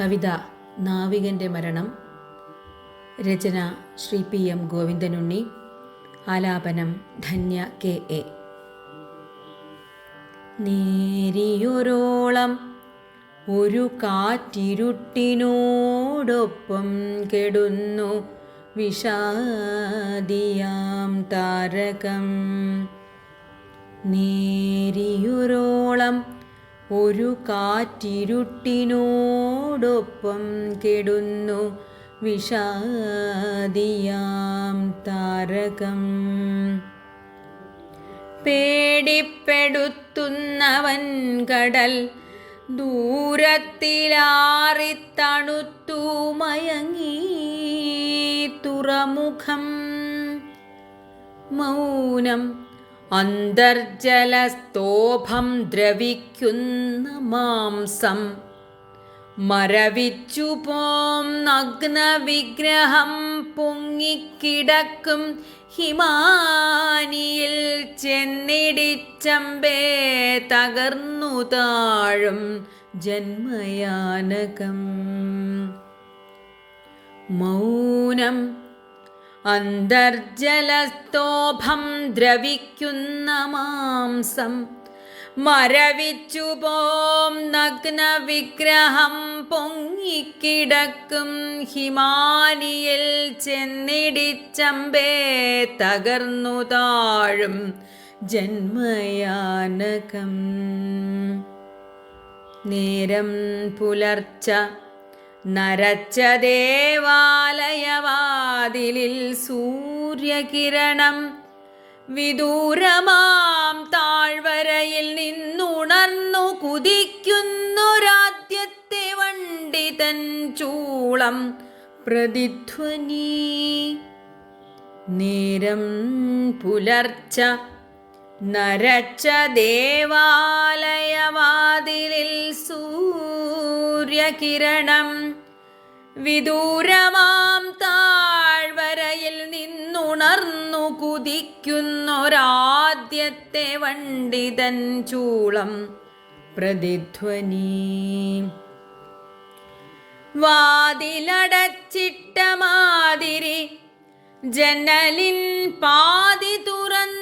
കവിത നാവികന്റെ മരണം. രചന ശ്രീ പി എം ഗോവിന്ദനുണ്ണി. ആലാപനം ധന്യ കെ എ. നേരിയൊരോളം ഒരു കാറ്റിരുട്ടിനോടൊപ്പം കെടുന്നു വിഷാദിയാം താരകം. നേരിയൊരോളം ഒരു കാറ്റിരുട്ടിനോടൊപ്പം കെടുന്നു വിഷാദിയാം താരകം. പേടിപ്പെടുത്തുന്നവൻ കടൽ ദൂരത്തിലാറിത്തണുത്തു മയങ്ങി തുറമുഖം. മൗനം അന്തർജലസ്തോഭം ദ്രവിക്കുന്ന മാംസം. മരവിച്ചു പോം നഗ്ന വിഗ്രഹം പൊങ്ങിക്കിടക്കും. ഹിമാനിയിൽ ചെന്നിടിച്ചമ്പേ തകർന്നു താഴും ജന്മയാനകം. മൗനം അന്തർജലസ്തോഭം ദ്രവിക്കുന്ന മാംസം. മരവിച്ചു പോം നഗ്ന വിഗ്രഹം പൊങ്ങിക്കിടക്കും. ഹിമാനിയിൽ ചെന്നിടിച്ചമ്പേ തകർന്നു താഴും ജന്മയാനകം. നേരം പുലർച്ച നരച്ച ദേവാലയവാതിലിൽ സൂര്യകിരണം. വിദൂരമാം താഴ്വരയിൽ നിന്നുണർന്നു കുതിക്കുന്നൊരാദ്യത്തെ വണ്ടിതൻ ചൂളം. പ്രതിധ്വനി. നേരം പുലർച്ച നരച്ച ദേവാലയവാതിലിൽ സൂര്യകിരണം. വിദൂരമാം താഴ്വരയിൽ നിന്നുണർന്നു കുതിക്കുന്നൊരാദ്യത്തെ വണ്ടിതൻ ചൂളം പ്രതിധ്വനി. വാതിലടച്ചിട്ട മാതിരി ജനലിൻ പാതി തുറന്ന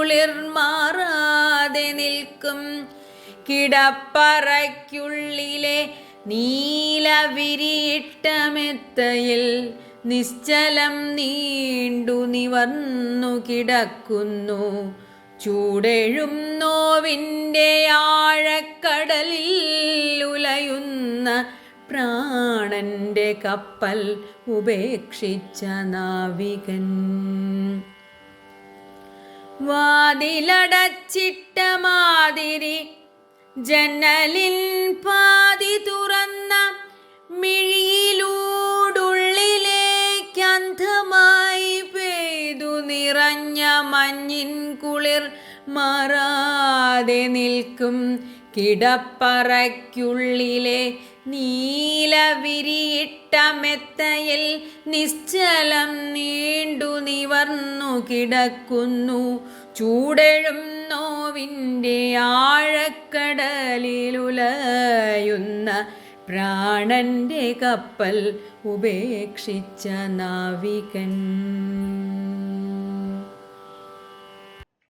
കുളിർ മാറാതെ നിൽക്കും. കിടപ്പറയ്ക്കുള്ളിലെ നീല വിരിയിട്ടമെത്തയിൽ നിശ്ചലം നീണ്ടു നിവർന്നു കിടക്കുന്നു. ചൂടെഴും നോവിന്റെ ആഴക്കടലിൽ ഉലയുന്ന പ്രാണന്റെ കപ്പൽ ഉപേക്ഷിച്ച നാവികൻ. വാതിലടച്ചിട്ട മാതിരി ജനലിൻ പാതി തുറന്ന മിഴിയിലൂടുള്ളിലേക്ക് അന്ധമായി പെയ്തു നിറഞ്ഞ മഞ്ഞിൻ കുളിർ മാറാതെ നിൽക്കും കിടപ്പറയ്ക്കുള്ളിലെ നീലവിരിയിട്ട മെത്തയിൽ നിശ്ചലം നീണ്ടു നിവർന്നു കിടക്കുന്നു. ചൂടെഴും നോവിന്റെ ആഴക്കടലിലുലയുന്ന പ്രാണന്റെ കപ്പൽ ഉപേക്ഷിച്ച നാവികൻ.